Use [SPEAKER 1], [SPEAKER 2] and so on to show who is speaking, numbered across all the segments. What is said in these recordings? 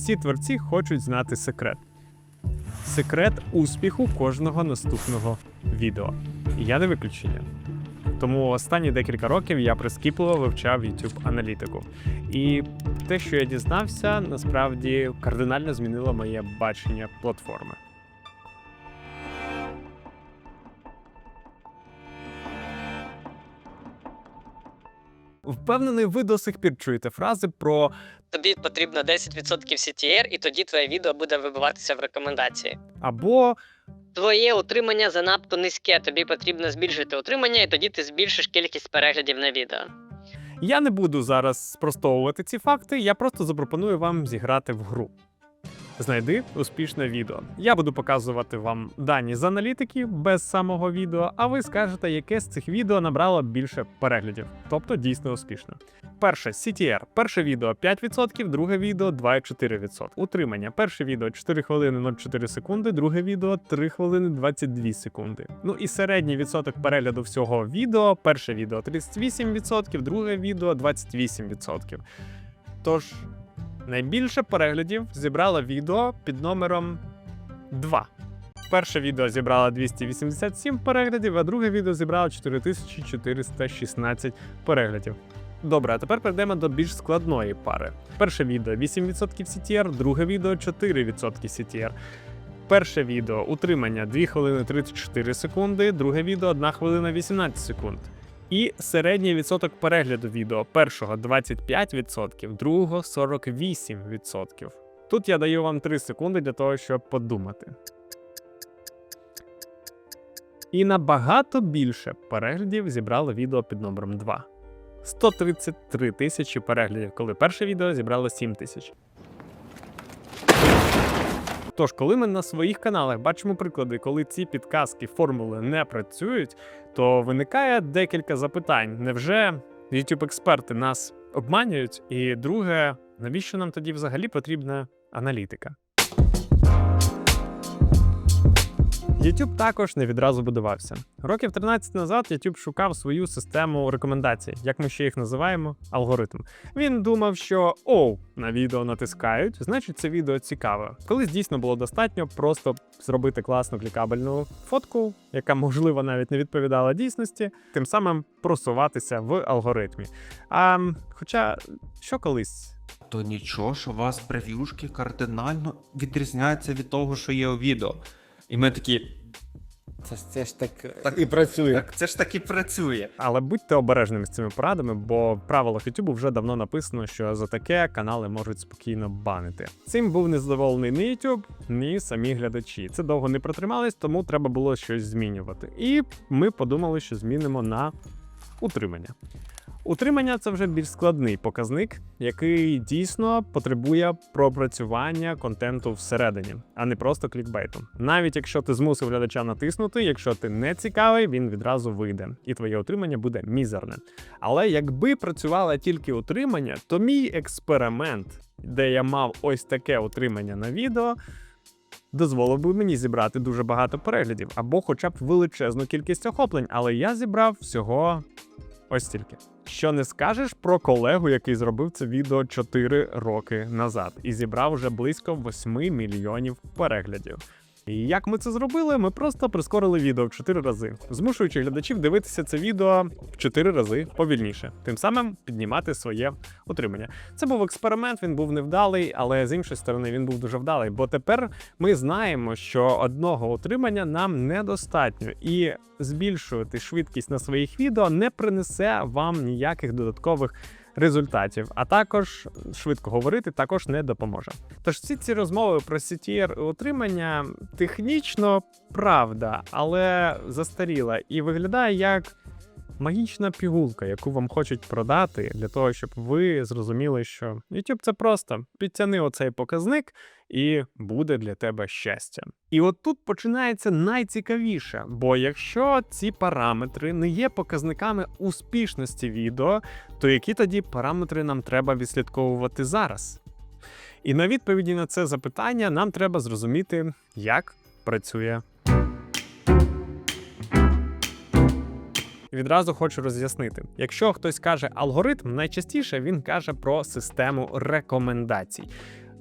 [SPEAKER 1] всі творці хочуть знати секрет. Секрет успіху кожного наступного відео. Я не виключення. Тому останні декілька років я прискіпливо вивчав YouTube аналітику. І те, що я дізнався, насправді кардинально змінило моє бачення платформи. Впевнений, ви до сих пір чуєте фрази про
[SPEAKER 2] Тобі потрібно 10% CTR, і тоді твоє відео буде вибиватися в рекомендації.
[SPEAKER 1] або
[SPEAKER 2] Твоє утримання занадто низьке, тобі потрібно збільшити утримання, і тоді ти збільшиш кількість переглядів на відео.
[SPEAKER 1] Я не буду зараз спростовувати ці факти, я просто запропоную вам зіграти в гру. Знайди успішне відео. Я буду показувати вам дані з аналітики без самого відео, а ви скажете, яке з цих відео набрало більше переглядів, тобто дійсно успішне. Перше CTR. Перше відео 5%, друге відео 2,4%. Утримання. Перше відео 4 хвилини 04 секунди, друге відео 3 хвилини 22 секунди. Ну і середній відсоток перегляду всього відео. Перше відео 38%, друге відео 28%. Тож найбільше переглядів зібрало відео під номером 2. Перше відео зібрало 287 переглядів, а друге відео зібрало 4416 переглядів. Добре, а тепер перейдемо до більш складної пари. Перше відео 8% CTR, друге відео 4% CTR. Перше відео утримання 2 хвилини 34 секунди, друге відео 1 хвилина 18 секунд. І середній відсоток перегляду відео першого 25%, другого 48%. Тут я даю вам 3 секунди для того, щоб подумати. І набагато більше переглядів зібрало відео під номером 2. 133 тисячі переглядів, коли перше відео зібрало 7 тисяч. Тож, коли ми на своїх каналах бачимо приклади, коли ці підказки формули не працюють, то виникає декілька запитань. Невже youtube експерти нас обманюють? І друге, навіщо нам тоді взагалі потрібна аналітика? YouTube також не відразу будувався. Років 13 назад YouTube шукав свою систему рекомендацій, як ми ще їх називаємо, алгоритм. Він думав, що оу, на відео натискають, значить це відео цікаве. Колись дійсно було достатньо просто зробити класну клікабельну фотку, яка можливо навіть не відповідала дійсності, тим самим просуватися в алгоритмі. А хоча що колись
[SPEAKER 3] То нічого, що у вас прев'юшки кардинально відрізняються від того, що є у відео. І ми такі.
[SPEAKER 4] Це, ж- це ж так,
[SPEAKER 3] Так-
[SPEAKER 4] і працює.
[SPEAKER 3] Так це ж таки працює.
[SPEAKER 1] Але будьте обережними з цими порадами, бо в правилах YouTube вже давно написано, що за таке канали можуть спокійно банити. Цим був незадоволений ні YouTube, ні самі глядачі. Це довго не протримались, тому треба було щось змінювати. І ми подумали, що змінимо на утримання. Утримання це вже більш складний показник, який дійсно потребує пропрацювання контенту всередині, а не просто клікбейту. Навіть якщо ти змусив глядача натиснути, якщо ти не цікавий, він відразу вийде, і твоє утримання буде мізерне. Але якби працювало тільки утримання, то мій експеримент, де я мав ось таке утримання на відео. Дозволив би мені зібрати дуже багато переглядів або хоча б величезну кількість охоплень, але я зібрав всього ось стільки. Що не скажеш про колегу, який зробив це відео 4 роки назад і зібрав вже близько 8 мільйонів переглядів. І як ми це зробили? Ми просто прискорили відео в 4 рази, змушуючи глядачів дивитися це відео в 4 рази повільніше, тим самим піднімати своє утримання. Це був експеримент, він був невдалий, але з іншої сторони він був дуже вдалий. Бо тепер ми знаємо, що одного утримання нам недостатньо, і збільшувати швидкість на своїх відео не принесе вам ніяких додаткових результатів, а також швидко говорити також не допоможе. Тож всі ці розмови про CTR утримання технічно правда, але застаріла і виглядає як магічна пігулка, яку вам хочуть продати для того, щоб ви зрозуміли, що YouTube це просто підтяни оцей показник, і буде для тебе щастя. І от тут починається найцікавіше, бо якщо ці параметри не є показниками успішності відео, то які тоді параметри нам треба відслідковувати зараз? І на відповіді на це запитання нам треба зрозуміти, як працює. Відразу хочу роз'яснити: якщо хтось каже алгоритм, найчастіше він каже про систему рекомендацій.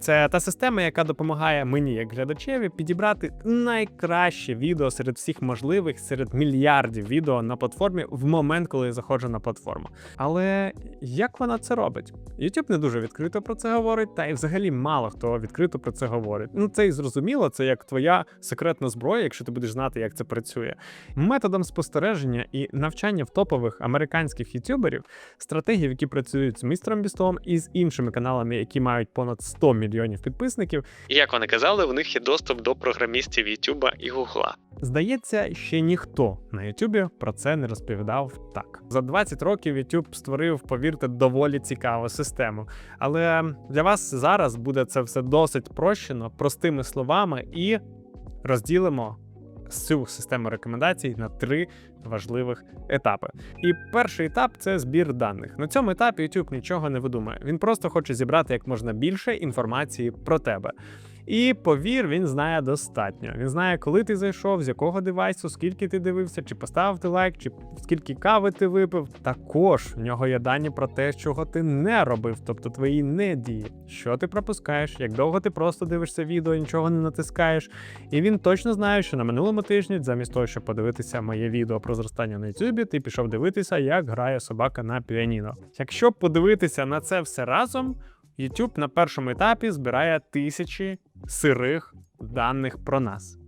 [SPEAKER 1] Це та система, яка допомагає мені, як глядачеві, підібрати найкраще відео серед всіх можливих, серед мільярдів відео на платформі в момент, коли я заходжу на платформу. Але як вона це робить? YouTube не дуже відкрито про це говорить, та й взагалі мало хто відкрито про це говорить. Ну це і зрозуміло, це як твоя секретна зброя, якщо ти будеш знати, як це працює. Методом спостереження і навчання в топових американських ютуберів, стратегів, які працюють з містером Бістом і з іншими каналами, які мають понад 100 мільйонів підписників.
[SPEAKER 5] І як вони казали, в них є доступ до програмістів Ютуба і Гугла.
[SPEAKER 1] Здається, ще ніхто на Ютубі про це не розповідав так. За 20 років YouTube створив, повірте, доволі цікаву систему. Але для вас зараз буде це все досить прощено, простими словами, і розділимо цю систему рекомендацій на три важливих етапи. І перший етап це збір даних. На цьому етапі YouTube нічого не видумає. Він просто хоче зібрати як можна більше інформації про тебе. І повір, він знає достатньо. Він знає, коли ти зайшов, з якого девайсу, скільки ти дивився, чи поставив ти лайк, чи скільки кави ти випив. Також в нього є дані про те, чого ти не робив, тобто твої не дії, що ти пропускаєш, як довго ти просто дивишся відео, нічого не натискаєш. І він точно знає, що на минулому тижні, замість того, щоб подивитися моє відео про зростання на Ютубі, ти пішов дивитися, як грає собака на піаніно. Якщо подивитися на це все разом. YouTube на першому етапі збирає тисячі сирих даних про нас.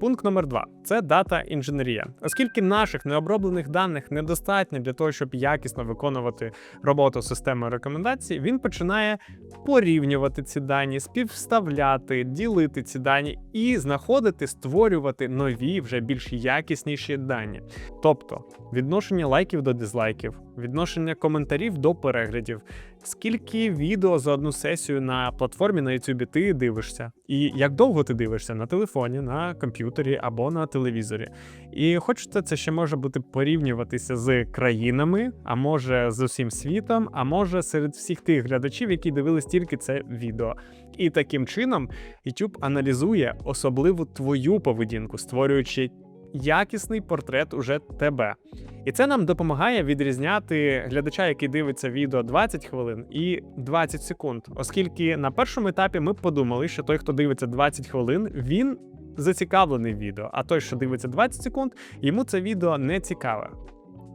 [SPEAKER 1] Пункт номер два це дата інженерія. Оскільки наших необроблених даних недостатньо для того, щоб якісно виконувати роботу системи рекомендацій, він починає порівнювати ці дані, співставляти, ділити ці дані і знаходити, створювати нові, вже більш якісніші дані. Тобто відношення лайків до дизлайків, відношення коментарів до переглядів, скільки відео за одну сесію на платформі на YouTube ти дивишся, і як довго ти дивишся на телефоні, на комп'ютері або на телевізорі. І хочете, це ще може бути порівнюватися з країнами, а може з усім світом, а може серед всіх тих глядачів, які дивились тільки це відео. І таким чином YouTube аналізує особливо твою поведінку, створюючи якісний портрет уже тебе. І це нам допомагає відрізняти глядача, який дивиться відео 20 хвилин і 20 секунд, оскільки на першому етапі ми подумали, що той, хто дивиться 20 хвилин, він зацікавлений відео, а той, що дивиться 20 секунд, йому це відео не цікаве.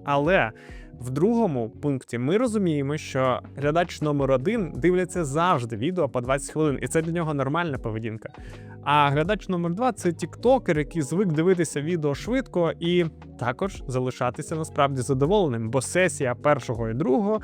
[SPEAKER 1] Але в другому пункті ми розуміємо, що глядач номер один дивляться завжди відео по 20 хвилин, і це для нього нормальна поведінка. А глядач номер два це тіктокер, який звик дивитися відео швидко і також залишатися насправді задоволеним, бо сесія першого і другого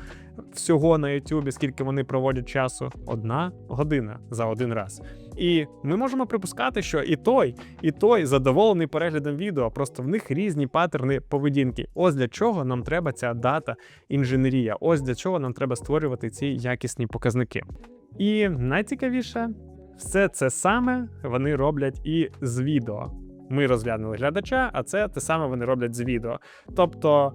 [SPEAKER 1] всього на Ютубі, скільки вони проводять часу, одна година за один раз. І ми можемо припускати, що і той, і той задоволений переглядом відео, просто в них різні паттерни поведінки. Ось для чого нам треба ця дата інженерія. Ось для чого нам треба створювати ці якісні показники. І найцікавіше, все це саме вони роблять і з відео. Ми розглянули глядача, а це те саме вони роблять з відео. Тобто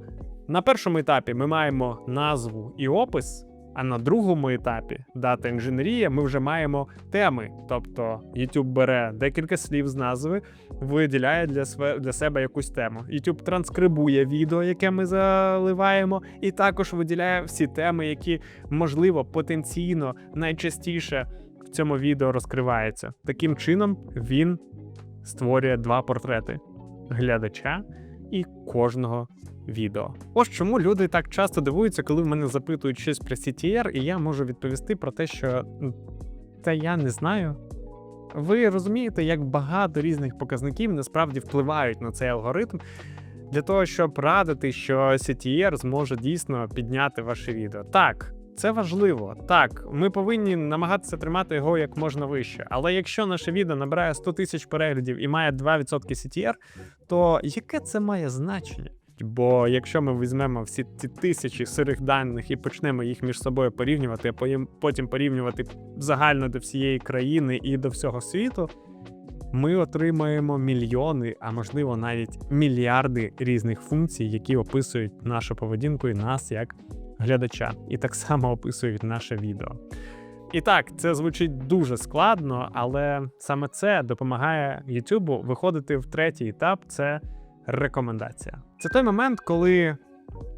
[SPEAKER 1] на першому етапі ми маємо назву і опис, а на другому етапі дата інженерія ми вже маємо теми. Тобто YouTube бере декілька слів з назви, виділяє для, све- для себе якусь тему. YouTube транскрибує відео, яке ми заливаємо, і також виділяє всі теми, які можливо потенційно найчастіше в цьому відео розкриваються. Таким чином він створює два портрети глядача і кожного відео. Ось чому люди так часто дивуються, коли в мене запитують щось про CTR, і я можу відповісти про те, що та я не знаю. Ви розумієте, як багато різних показників насправді впливають на цей алгоритм для того, щоб радити, що CTR зможе дійсно підняти ваше відео. Так, це важливо. Так, ми повинні намагатися тримати його як можна вище. Але якщо наше відео набирає 100 тисяч переглядів і має 2% CTR, то яке це має значення? Бо якщо ми візьмемо всі ці тисячі сирих даних і почнемо їх між собою порівнювати, а потім порівнювати загально до всієї країни і до всього світу, ми отримаємо мільйони, а можливо навіть мільярди різних функцій, які описують нашу поведінку і нас як глядача, і так само описують наше відео. І так, це звучить дуже складно, але саме це допомагає YouTube виходити в третій етап це рекомендація. Це той момент, коли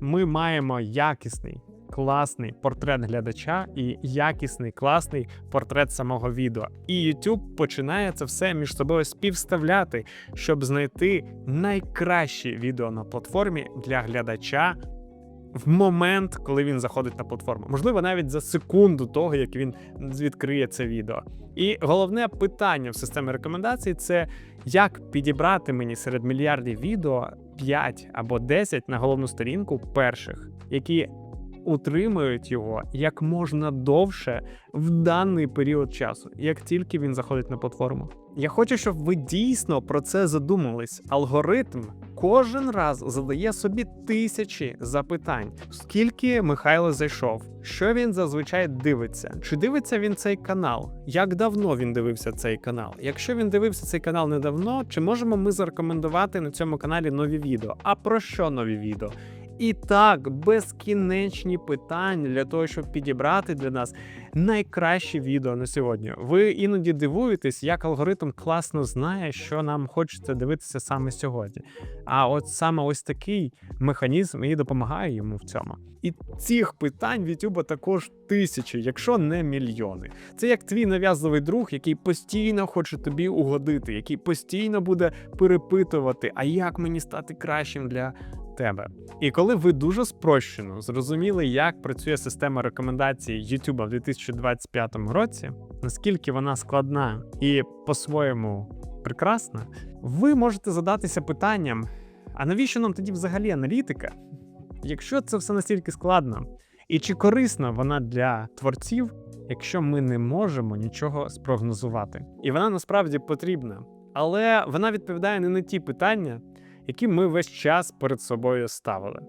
[SPEAKER 1] ми маємо якісний класний портрет глядача і якісний класний портрет самого відео. І YouTube починає це все між собою співставляти, щоб знайти найкраще відео на платформі для глядача в момент, коли він заходить на платформу. Можливо, навіть за секунду того, як він відкриє це відео. І головне питання в системі рекомендацій це як підібрати мені серед мільярдів відео 5 або 10 на головну сторінку перших, які утримують його як можна довше в даний період часу, як тільки він заходить на платформу. Я хочу, щоб ви дійсно про це задумались. Алгоритм кожен раз задає собі тисячі запитань. Скільки Михайло зайшов? Що він зазвичай дивиться? Чи дивиться він цей канал? Як давно він дивився цей канал? Якщо він дивився цей канал недавно, чи можемо ми зарекомендувати на цьому каналі нові відео? А про що нові відео? І так, безкінечні питання для того, щоб підібрати для нас найкраще відео на сьогодні. Ви іноді дивуєтесь, як алгоритм класно знає, що нам хочеться дивитися саме сьогодні. А от саме ось такий механізм і допомагає йому в цьому. І цих питань в YouTube також тисячі, якщо не мільйони. Це як твій нав'язливий друг, який постійно хоче тобі угодити, який постійно буде перепитувати, а як мені стати кращим для тебе. І коли ви дуже спрощено зрозуміли, як працює система рекомендацій YouTube в 2025 році, наскільки вона складна і по-своєму прекрасна, ви можете задатися питанням: а навіщо нам тоді взагалі аналітика? Якщо це все настільки складно, і чи корисна вона для творців, якщо ми не можемо нічого спрогнозувати? І вона насправді потрібна, але вона відповідає не на ті питання, які ми весь час перед собою ставили.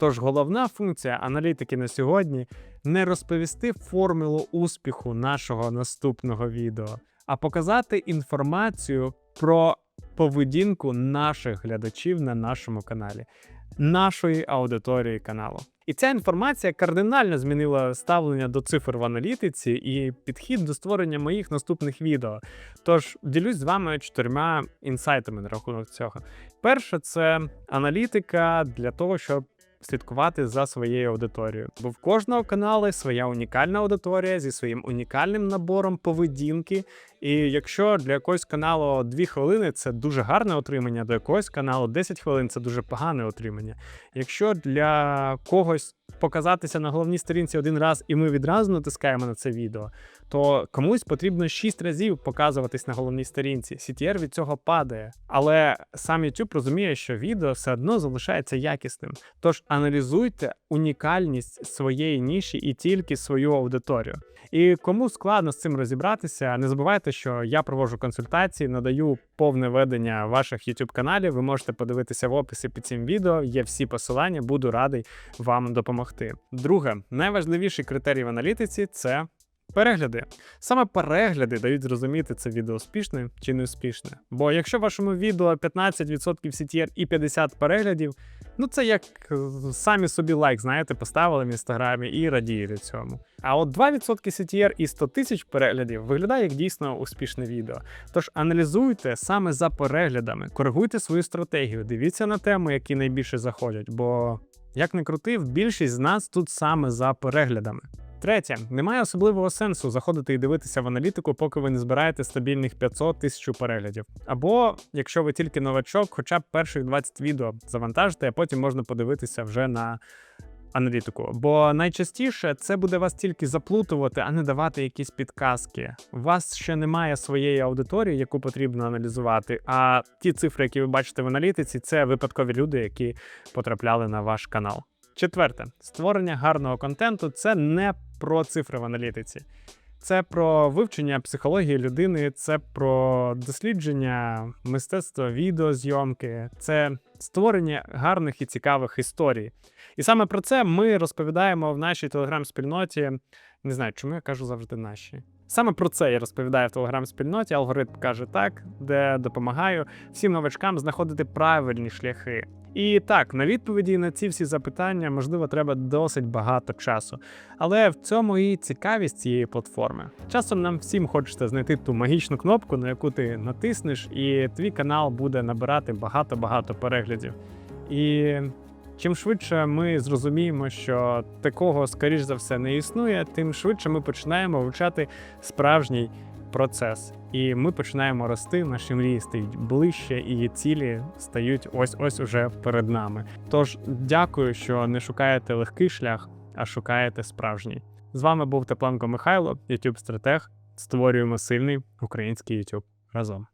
[SPEAKER 1] Тож головна функція аналітики на сьогодні не розповісти формулу успіху нашого наступного відео, а показати інформацію про поведінку наших глядачів на нашому каналі, нашої аудиторії каналу. І ця інформація кардинально змінила ставлення до цифр в аналітиці і підхід до створення моїх наступних відео. Тож ділюсь з вами чотирма інсайтами на рахунок цього. Перше, це аналітика для того, щоб слідкувати за своєю аудиторією. Бо в кожного каналу своя унікальна аудиторія зі своїм унікальним набором поведінки. І якщо для якогось каналу 2 хвилини це дуже гарне отримання, до якогось каналу 10 хвилин це дуже погане отримання. Якщо для когось показатися на головній сторінці один раз, і ми відразу натискаємо на це відео, то комусь потрібно 6 разів показуватись на головній сторінці. CTR від цього падає. Але сам YouTube розуміє, що відео все одно залишається якісним. Тож аналізуйте унікальність своєї ніші і тільки свою аудиторію. І кому складно з цим розібратися, не забувайте, що я проводжу консультації, надаю повне ведення ваших YouTube каналів. Ви можете подивитися в описі під цим відео. Є всі посилання, буду радий вам допомогти. Друге, найважливіший критерій в аналітиці це. Перегляди. Саме перегляди дають зрозуміти, це відео успішне чи не успішне. Бо якщо в вашому відео 15% CTR і 50 переглядів, ну це як е, самі собі лайк, знаєте, поставили в інстаграмі і радієте цьому. А от 2% CTR і 100 тисяч переглядів виглядає як дійсно успішне відео. Тож аналізуйте саме за переглядами, коригуйте свою стратегію, дивіться на теми, які найбільше заходять, бо як не крутив, більшість з нас тут саме за переглядами. Третє, немає особливого сенсу заходити і дивитися в аналітику, поки ви не збираєте стабільних 500 тисяч переглядів. Або якщо ви тільки новачок, хоча б перших 20 відео завантажите, а потім можна подивитися вже на аналітику. Бо найчастіше це буде вас тільки заплутувати, а не давати якісь підказки. У вас ще немає своєї аудиторії, яку потрібно аналізувати. А ті цифри, які ви бачите в аналітиці, це випадкові люди, які потрапляли на ваш канал. Четверте, створення гарного контенту це не про цифри в аналітиці. Це про вивчення психології людини, це про дослідження мистецтва відеозйомки, це створення гарних і цікавих історій. І саме про це ми розповідаємо в нашій телеграм-спільноті. Не знаю, чому я кажу завжди наші. Саме про це я розповідаю в телеграм-спільноті. Алгоритм каже так, де допомагаю всім новачкам знаходити правильні шляхи. І так, на відповіді на ці всі запитання, можливо, треба досить багато часу. Але в цьому і цікавість цієї платформи. Часом нам всім хочеться знайти ту магічну кнопку, на яку ти натиснеш, і твій канал буде набирати багато-багато переглядів. І чим швидше ми зрозуміємо, що такого, скоріш за все, не існує, тим швидше ми починаємо вивчати справжній процес. І ми починаємо рости, наші мрії стають ближче, і цілі стають ось-ось уже перед нами. Тож дякую, що не шукаєте легкий шлях, а шукаєте справжній. З вами був Тепленко Михайло, youtube стратег. Створюємо сильний український YouTube разом.